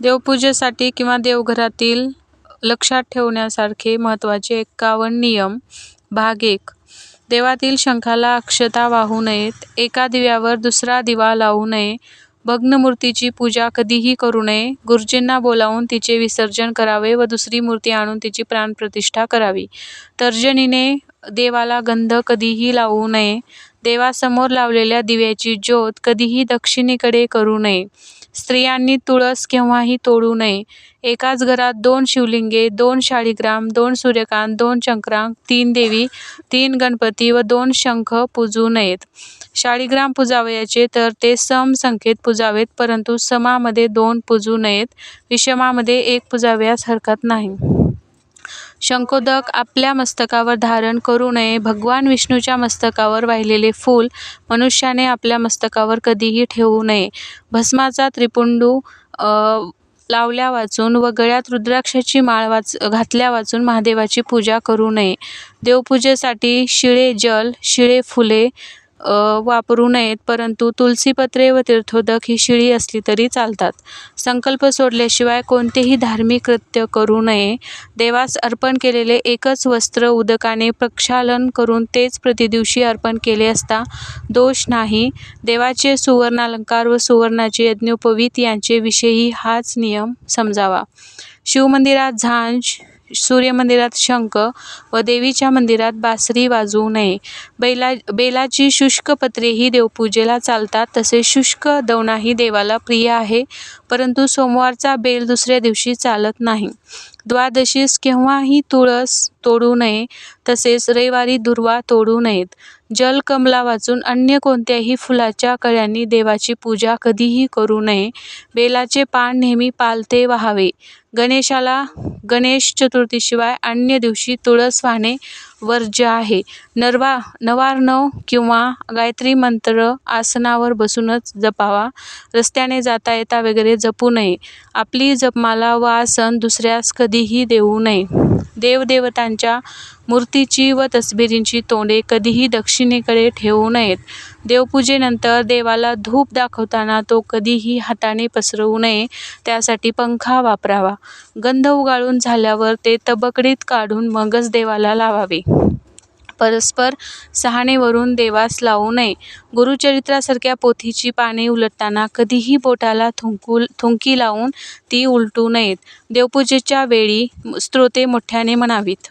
देवपूजेसाठी किंवा देवघरातील लक्षात ठेवण्यासारखे महत्त्वाचे एक्कावन्न नियम भाग एक देवातील शंखाला अक्षता वाहू नयेत. एका दिव्यावर दुसरा दिवा लावू नये. भग्न मूर्तीची पूजा कधीही करू नये. गुरुजींना बोलावून तिचे विसर्जन करावे व दुसरी मूर्ती आणून तिची प्राणप्रतिष्ठा करावी. तर्जनीने देवाला गंध कधीही लावू नये. देवासमोर लावलेल्या दिव्याची ज्योत कधीही दक्षिणेकडे करू नये. स्त्रियांनी तुळस केव्हाही तोडू नये. एकाच घरात दोन शिवलिंगे, दोन शाळीग्राम, दोन सूर्यकांत, दोन चक्रांक, तीन देवी, तीन गणपती व दोन शंख पूजू नयेत. शाळीग्राम पूजावयाचे तर ते सम संख्येत पूजावेत परंतु समामध्ये दोन पूजू नयेत. विषमामध्ये एक पूजावयास हरकत नाही. शंखोदक आपल्या मस्तकावर धारण करू नये. भगवान विष्णूच्या मस्तकावर वाहिलेले फूल मनुष्याने आपल्या मस्तकावर कधीही ठेवू नये. भस्माचा त्रिपुंडू लावल्या वाचून व गळ्यात रुद्राक्षाची माळ वाच घातल्या वाचून महादेवाची पूजा करू नये. देवपूजेसाठी शिळे जल, शिळे फुले वापरू नयेत परंतु तुलसीपत्रे व तीर्थोदक ही शिळी असली तरी चालतात. संकल्प सोडल्याशिवाय कोणतेही धार्मिक कृत्य करू नये. देवास अर्पण केलेले एकच वस्त्र उदकाने प्रक्षालन करून तेच प्रतिदिवशी अर्पण केले असता दोष नाही. देवाचे सुवर्णालंकार व सुवर्णाचे यज्ञोपवीत यांचे विषयी हाच नियम समजावा. शिवमंदिरात झांज, सूर्यमंदिरात शंख व देवीच्या मंदिरात बासरी वाजवू नये. बैला बेलाची शुष्क पत्रेही देवपूजेला चालतात तसेच शुष्क दवणाही देवाला प्रिय आहे परंतु सोमवारचा बेल दुसऱ्या दिवशी चालत नाही. द्वादशीस केव्हाही तुळस तोडू नये तसेच रविवारी दुर्वा तोडू नयेत. जलकमलावाचून अन्य कोणत्याही फुलाच्या कळ्यांनी देवाची पूजा कधीही करू नये. बेलाचे पान नेहमी पालथे वाहावे. गणेशाला गणेश चतुर्थीशिवाय अन्य दिवशी तुळस वाहणे वर्ज्य आहे. नवार्णव किंवा गायत्री मंत्र आसनावर बसूनच जपावा. रस्त्याने जाता येता वगैरे जपू नये. आपली जपमाला व आसन दुसऱ्यास कधीही देऊ नये. देवदेवतांच्या मूर्तीची व तसबिरींची तोंडे कधीही दक्षिणेकडे ठेवू नयेत. देवपूजेनंतर देवाला धूप दाखवताना तो कधीही हाताने पसरवू नये त्यासाठी पंखा वापरावा. गंध उगाळून झाल्यावर ते तबकडीत काढून मगच देवाला लावावे. परस्पर सहाणेवरून देवास लावू नये. गुरुचरित्रासारख्या पोथीची पाने उलटताना कधीही बोटाला थुंकी लावून ती उलटू नयेत. देवपूजेच्या वेळी स्तोत्रे मोठ्याने म्हणावीत.